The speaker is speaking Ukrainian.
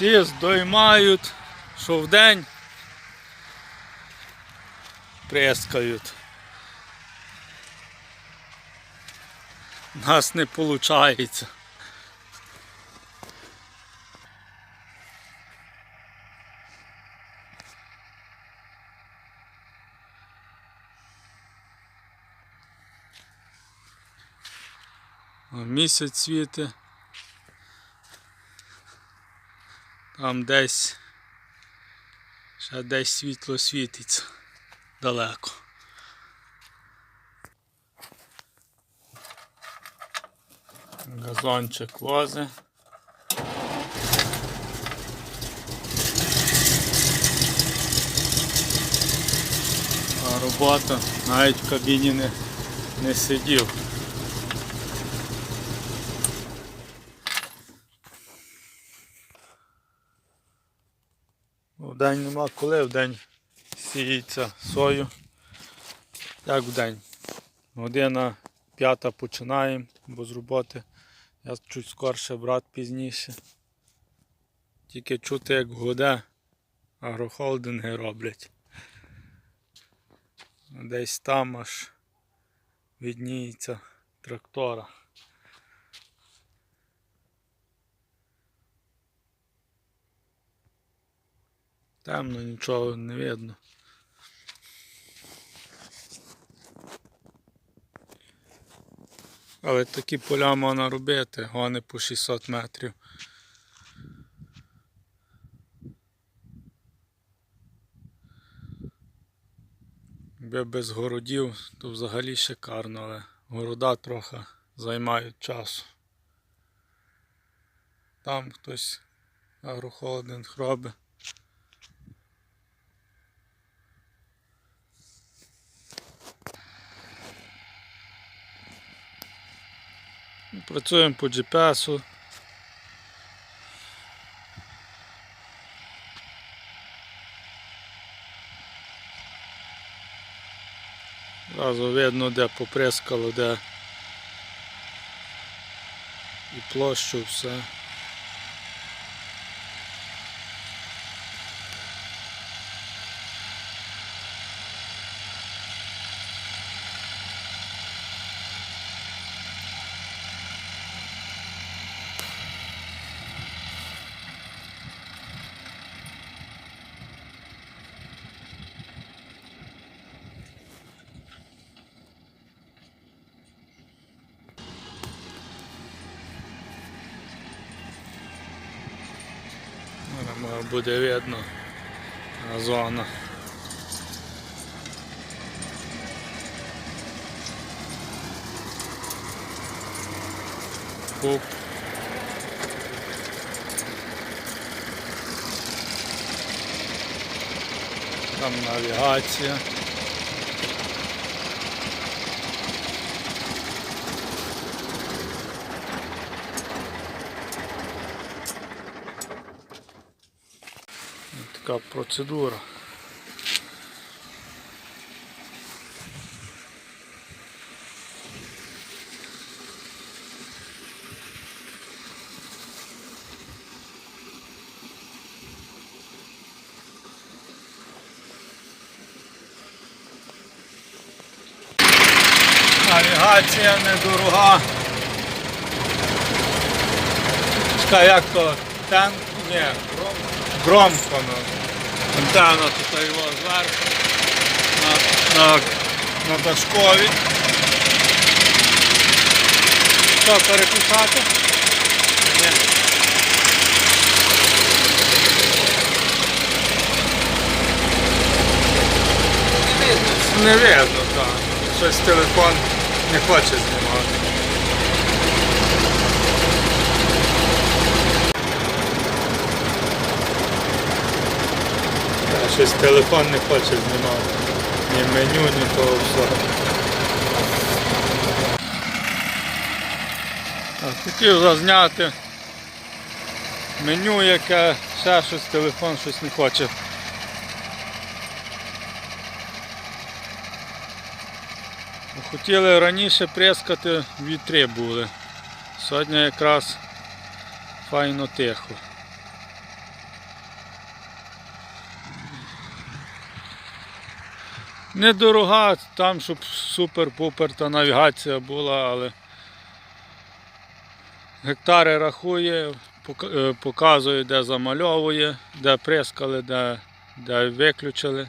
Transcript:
Всі здоймають, що вдень прескають. Нас не виходить. Місяць світить. Там десь ще десь світло світиться далеко. Газончик вози. А робота навіть в кабіні не, не сидів. Вдень нема коли, вдень сіється сою. Як вдень? Година п'ята починаємо, бо з роботи. Я чуть скорше, брат пізніше. Тільки чути як гуде, агрохолдинги роблять. Десь там аж відніється трактора. Темно, нічого не видно. Але такі поля можна робити, гони по 600 метрів. Якби без городів, то взагалі шикарно, але города трохи займають часу. Там хтось агрохолдинг робить. Працюємо по GPS. Зразу видно, де поприскало, де і площу все. Буде видно зона. Куп. Там навігація. Така процедура. Навігація недорога. Чекай, як то? Тен? Ні, громко. ну. Антенна тут його зверху. На, на, на дашкові. Що, переключати? Ні. Не видно, так. Щось телефон не хоче знімати. Та, Щось телефон не хоче знімати. Ні меню, ні того всього. Хотів зазняти меню, яке ще щось телефон щось не хоче. Хотіли раніше прескати, вітри були. Сьогодні якраз файно тихо. Недорога, там, щоб супер-пупер та навігація була, але гектари рахує, е, показує, де замальовує, де прискали, де, де виключили.